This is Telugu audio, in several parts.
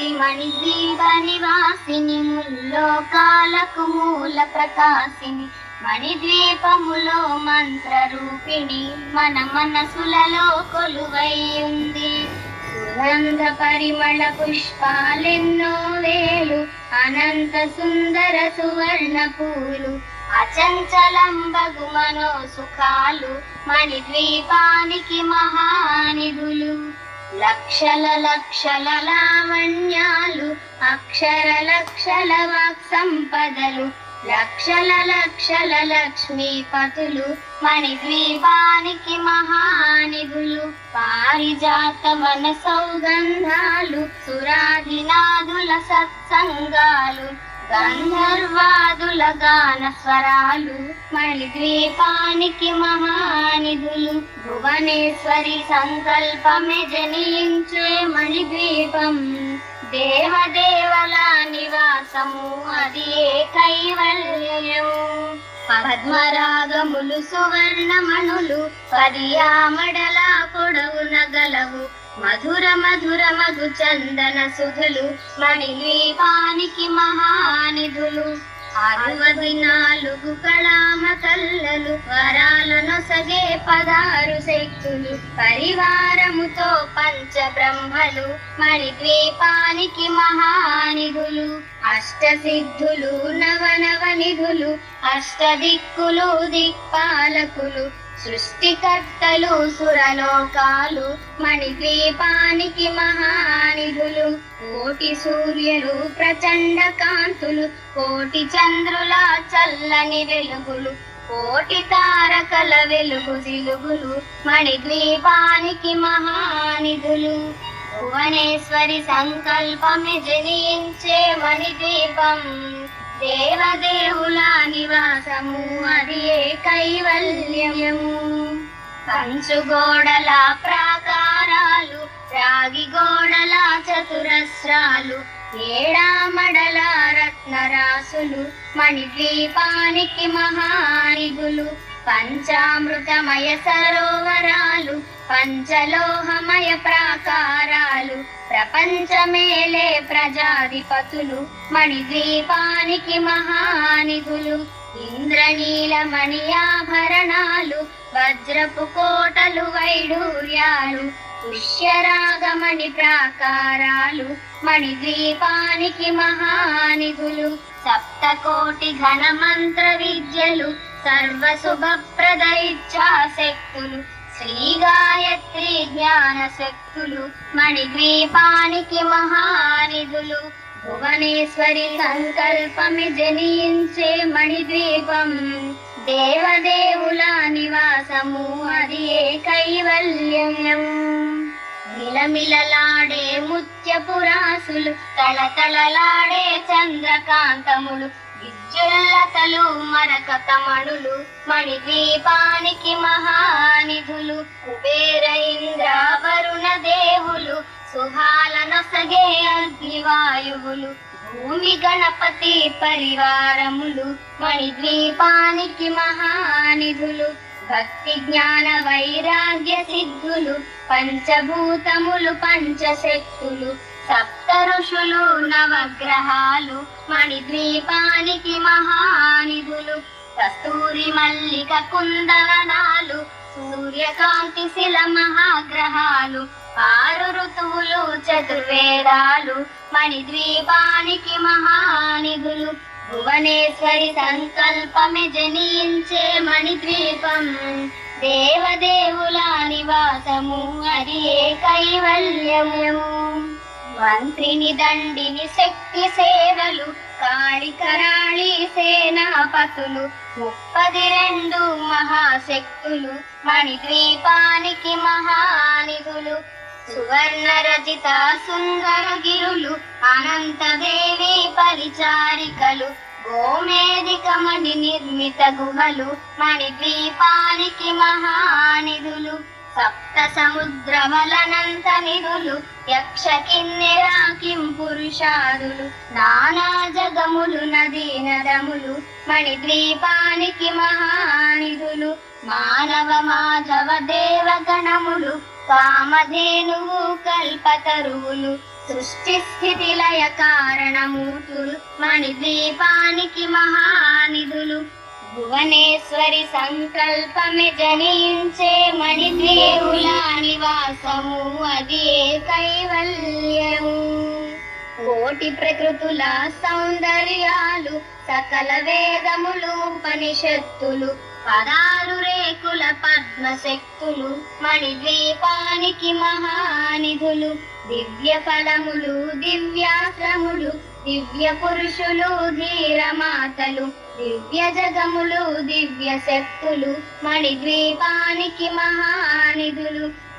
శక్తి మణిద్వీప నివాసిని ముల్లోకాలకు మూల ప్రకాశిని. మణిద్వీపములో మంత్ర రూపిణి మన మనసులలో కొలువై ఉంది. సుగంధ పరిమళ పుష్పాలెన్నో వేలు అనంత సుందర సువర్ణ పూలు అచంచలం బగు మనో సుఖాలు మణిద్వీపానికి మహానిధులు. లక్షల లక్షల లావణ్యాలు అక్షర లక్షల వాక్ సంపదలు లక్షల లక్షల లక్ష్మీపతులు మణిద్వీపానికి మహానిధులు పారిజాత వన సౌగంధాలు సురాధినాథుల సత్సంగాలు. గంధర్వాదుల గాన స్వరాలు మణిద్వీపానికి మహానిధులు. భువనేశ్వరి సంకల్పమే జనించే మణిద్వీపం. దేవదేవల నివాసము అది ఏ కైవల్యము పద్మరాగములు సువర్ణమణులు పదియామడల పొడవున గలవు. మధుర మధుర మధు చందన సుధులు మణిద్వీపానికి మహానిధులు. అరవది నాలుగు కళామ కల్లలు వరాలను సగే పదారు శక్తులు. పరివారముతో పంచ బ్రహ్మలు మణిద్వీపానికి మహానిధులు. అష్ట సిద్ధులు నవనవ నిధులు అష్టదిక్కులు దిక్పాలకులు సృష్టికర్తలు సురలోకాలు మణిద్వీపానికి మహానిధులు కోటి సూర్యులు ప్రచండ కాంతులు కోటి చంద్రుల చల్లని వెలుగులు కోటి తారకల వెలుగు జిలుగులు మణిద్వీపానికి మహానిధులు. భువనేశ్వరి సంకల్పమే జనించే మణిద్వీపం దేవదేవుల నివాసము అది ఏ కైవల్యము కంచు గోడల ప్రాకారాలు రాగి గోడల చతురస్రాలు ఏడామడల రత్నరాసులు మణిద్వీపానికి మహానిగులు పంచామృతమయ సరోవరాలు పంచలోహమయ ప్రాకారాలు. ప్రపంచమేలే ప్రజాధిపతులు మణిద్వీపానికి మహానిధులు. ఇంద్రనీలమణి ఆభరణాలు వజ్రపు కోటలు వైడూర్యాలు పుష్యరాగమణి ప్రాకారాలు మణిద్వీపానికి మహానిధులు. సప్తకోటి ఘన మంత్ర విద్యలు సర్వ శుభప్రద ఇచ్ఛాశక్తులు. శ్రీ గాయత్రి జ్ఞాన శక్తులు మణిద్వీపానికి మహానిధులు. భువనేశ్వరి సంకల్పమి జనించే మణిద్వీపం. దేవదేవుల నివాసము అది ఏ కైవల్యం మిలమిలలాడే ముత్యపురాసులు తళతళలాడే చంద్రకాంతములు. విద్యుల్లతలు మణి దీపానికి మహానిధులు కుబేర ఇంద్ర వరుణ దేవులు సుహాలనొసగే అగ్నివాయువులు భూమి గణపతి పరివారములు మణి ద్వీపానికి మహానిధులు భక్తి జ్ఞాన వైరాగ్య సిద్ధులు పంచభూతములు పంచశక్తులు సప్త ఋషులు నవగ్రహాలు మణిద్వీపానికి మహానిధులు కస్తూరి మల్లిక కుందవనాలు సూర్యకాంతి శిల మహాగ్రహాలు ఆరు ఋతువులు చతుర్వేదాలు మణిద్వీపానికి మహానిధులు భువనేశ్వరి సంకల్పమే జనించే మణిద్వీపం దేవదేవుల నివాసము అది ఏ కైవల్యము మంత్రిని దండిని శక్తి సేవలు కాళికరాళి సేనాపతులు ముప్పది రెండు మహాశక్తులు మణిద్వీపానికి మహానిధులు సువర్ణ రచిత సుందర గిరులు అనంతదేవి పరిచారికలు గోమేదికమణి నిర్మిత గుహలు మణిద్వీపానికి మహానిధులు. సప్త సముద్రమలనంత నిధులు యక్ష కిన్నెరాకిం పురుషాదులు నానా జగములు నదీ నదములు మణిద్వీపానికి మహానిధులు మానవ మాధవ దేవగణములు కామధేనువు కల్పతరువులు సృష్టి స్థితి లయ కారణమూర్తులు మణిద్వీపానికి మహానిధులు భువనేశ్వరి సంకల్పమే జనించే మణిద్వీపుల నివాసము. అది కైవల్యము కోటి ప్రకృతుల సౌందర్యాలు సకల వేదములు ఉపనిషత్తులు పదాలు రేకుల పద్మశక్తులు మణిద్వీపానికి మహానిధులు. దివ్య ఫలములు దివ్యాశ్రములు దివ్య పురుషులు ధీరమాతలు దివ్య జగములు దివ్య శక్తులు మణిద్వీపానికి మహానిధులు.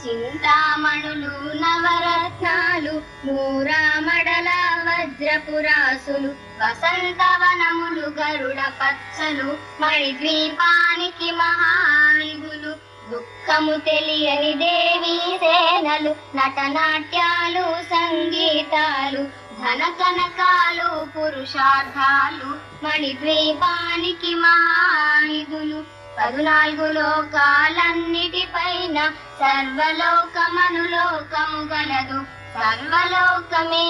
చింతామణులు నవరత్నాలు నూరామడల వజ్రపురాసులు వసంతవనములు గరుడ పచ్చలు మణిద్వీపానికి మహానిధులు దుఃఖము తెలియని దేవీ సేనలు నటనాట్యాలు సంగీతాలు ధన కనకాలు పురుషార్థాలు మణిద్వీపానికి మహాయుధులు పదునాలుగు లోకాలన్నిటిపైన సర్వలోకమనులోకము గలదు. సర్వలోకమే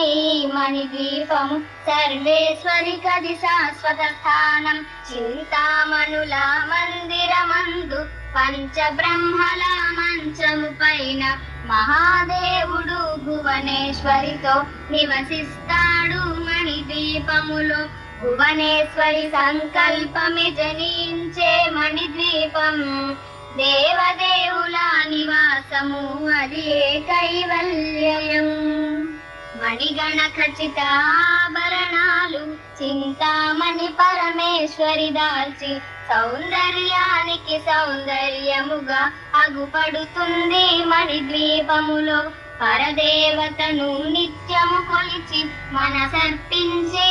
మణి మణిద్వీపము సర్వేశ్వరి కది శాశ్వత స్థానం. చింతామణుల మందిరమందు పంచబ్రహ్మల మంచము పైన మహాదేవుడు భువనేశ్వరితో నివసిస్తాడు మణి దీపములో భువనేశ్వరి సంకల్పమే జనించే మణిద్వీపం. దేవదేవుల నివాసము అది కైవల్యం మణిగణ ఖచ్చితాభరణాలు చింతామణి పరమేశ్వరి దాల్చి సౌందర్యానికి సౌందర్యముగా అగుపడుతుంది మణిద్వీపములో. పరదేవతను నిత్యము కొలిచి మనసర్పించి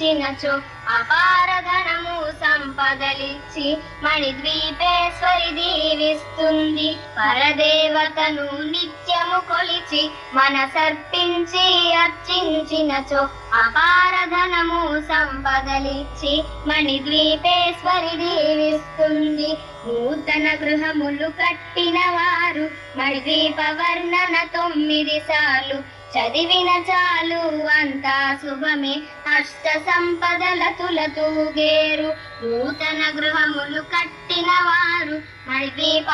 అర్చించినచో అపార ధనము సంపదలిచ్చి మణిద్వీపేశ్వరి దీవిస్తుంది. పరదేవతను నిత్యము కొలిచి మన సర్పించి అర్చించినచో అపార ధనము సంపదలిచ్చి మణిద్వీపేశ్వరి దీవిస్తుంది. నూతన గృహములు కట్టిన వారు మణిద్వీప వర్ణన తొమ్మిది సార్లు చదివిన చాలు అంతా శుభమే. అష్ట సంపదల తులతూగేరు నూతన గృహములు కట్టిన వారు. మణిద్వీప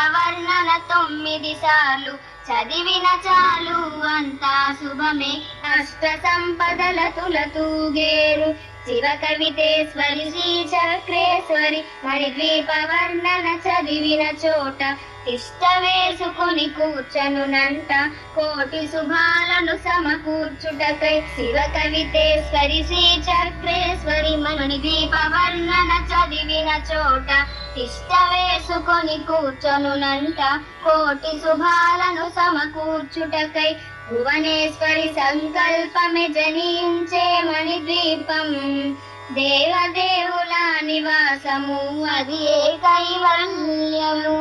తొమ్మిది సార్లు. చదివిన చాలు అంతా శుభమే. అష్ట సంపదల తులతూగేరు శివ కవితేశ్వరి శ్రీ చక్రేశ్వరి. మణిద్వీప వర్ణన చదివిన చోట ఇష్ట వేసుకుని కూర్చనునంట కోటి శుభాలను సమకూర్చుటకై శివ కవితేశ్వరి శ్రీ చక్రేశ్వరి మనుని దీపవర్ణన చదివిన చోట ఇష్ట వేసుకొని కూర్చనునంట కోటి శుభాలను సమకూర్చుటకై భువనేశ్వరి సంకల్పమే జనించే మణిద్వీపం దేవదేవుల నివాసము అది ఏ కైవల్యము